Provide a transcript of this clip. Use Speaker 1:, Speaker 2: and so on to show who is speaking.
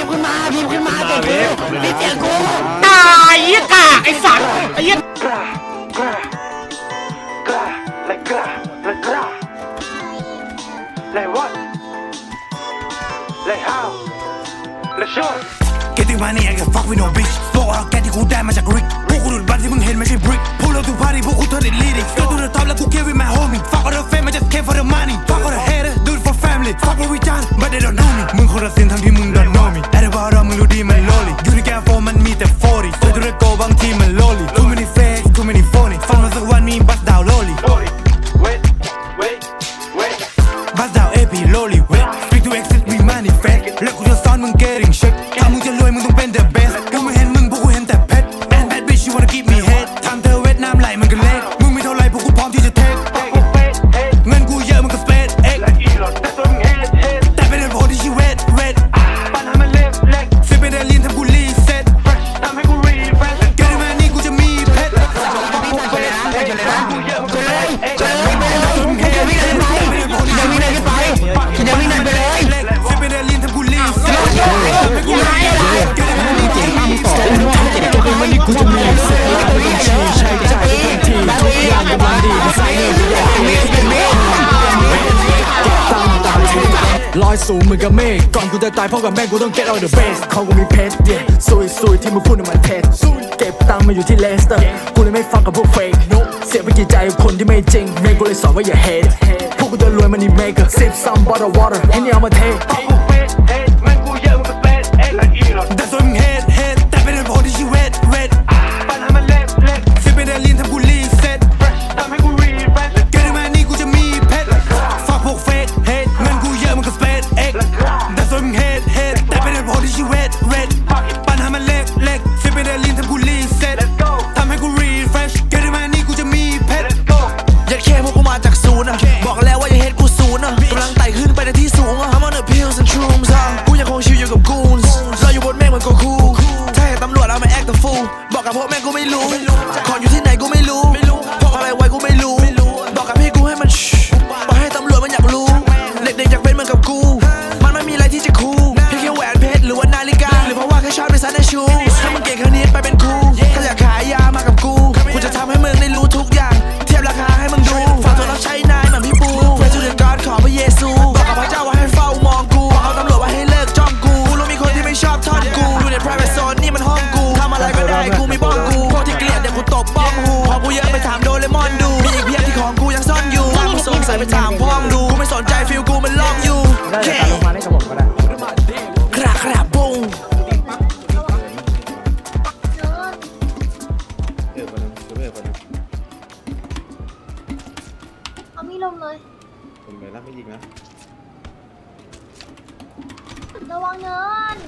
Speaker 1: พิมพ์ขึ้นมา
Speaker 2: พิมพ์ข
Speaker 1: ึ้นมาเด็กกูมีเสียกู
Speaker 3: ตายยี่กาไอ้สัตว์ไอ้ยี่
Speaker 4: กล้ากระกระาและกระาและกระาและวันและ how และ short เกติมาเนี่ยกับ fuck with no bitch บอกว่าแกที่กูได้มาจากริกพวกกูดูดบัตรที่มึงเห็นไม่ใช่บริกพวกเราถู
Speaker 5: กพาดี
Speaker 4: พวกกูเธอเด็ดลีดิกเกิดตัเดื
Speaker 5: อดท็อ
Speaker 1: ปแล้ว มึง
Speaker 4: รัน
Speaker 1: โนมีแอร์บารามึงรู้ดีมันโล ลอยสูงเหมือนกับเมฆก่อนกูจะตายพ่อกับแม่กูต้อง get all the ดเบสเขาก็มีเพชรเดียซุยซุยที่มึงพูดน่ะมันเท็จเก็บตังค์มาอยู่ที่เลสเตอร์กูเลยไม่ฟังกับพวกเฟกเสียไปกี่ใจคนที่ไม่จริงเมฆกูเลยสอนว่าอย่า hate พวกกูจะรวยมันนี่เมก sip some bottle water ให้นี่เอามาเท
Speaker 5: That's บอก
Speaker 4: กับพวกแม่กูไม่รู้
Speaker 6: ส่ไปถามพ่อมงดูกูไม่สนใจฟิลกูมันลอกอยู่แด้เดี๋ยวตามลงมาใด้กับก็ได้ กระกระบุงเออปนังเออคนนึง
Speaker 7: เอามีลมเลย
Speaker 8: คนไหนรัไม่ยิงนะ
Speaker 7: ระวังเงิน